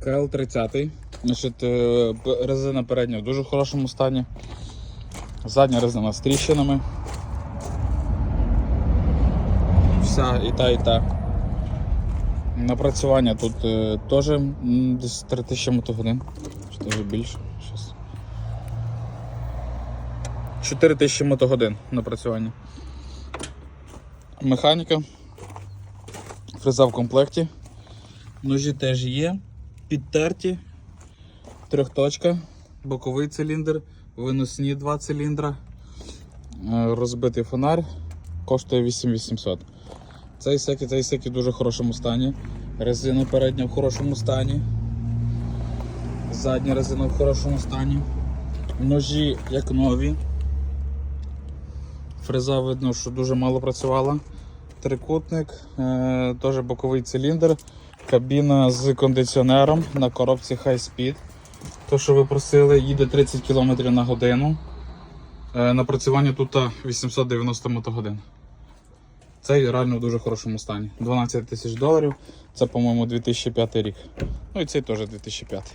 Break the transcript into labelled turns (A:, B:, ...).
A: КЛ-30. Значить, е, резина передня в дуже хорошому стані. Задня резина з тріщинами. Вся і та, і та. Напрацювання тут е, теж десь 3000 мотогодин. Чи даже більше. Щас. 4000 мотогодин напрацювання. Механіка. Фреза в комплекті. Ножі теж є. Підтерті. Трьохточка. Боковий циліндр, виносні два циліндра. Е, Розбитий фонарь. Коштує 8800. Цей секі, цей секі в дуже хорошому стані. Резина передня в хорошому стані. Задня резина в хорошому стані. Ножі як нові. Фреза видно, що дуже мало працювала. Трикутник, е, теж боковий циліндр, кабіна з кондиціонером на коробці High Speed. То, що ви просили, їде 30 км на годину. Е, напрацювання тут 890 мотогодин. Цей реально в дуже хорошому стані. 12 тисяч доларів. Це, по-моєму, 2005 рік. Ну і цей теж 2005.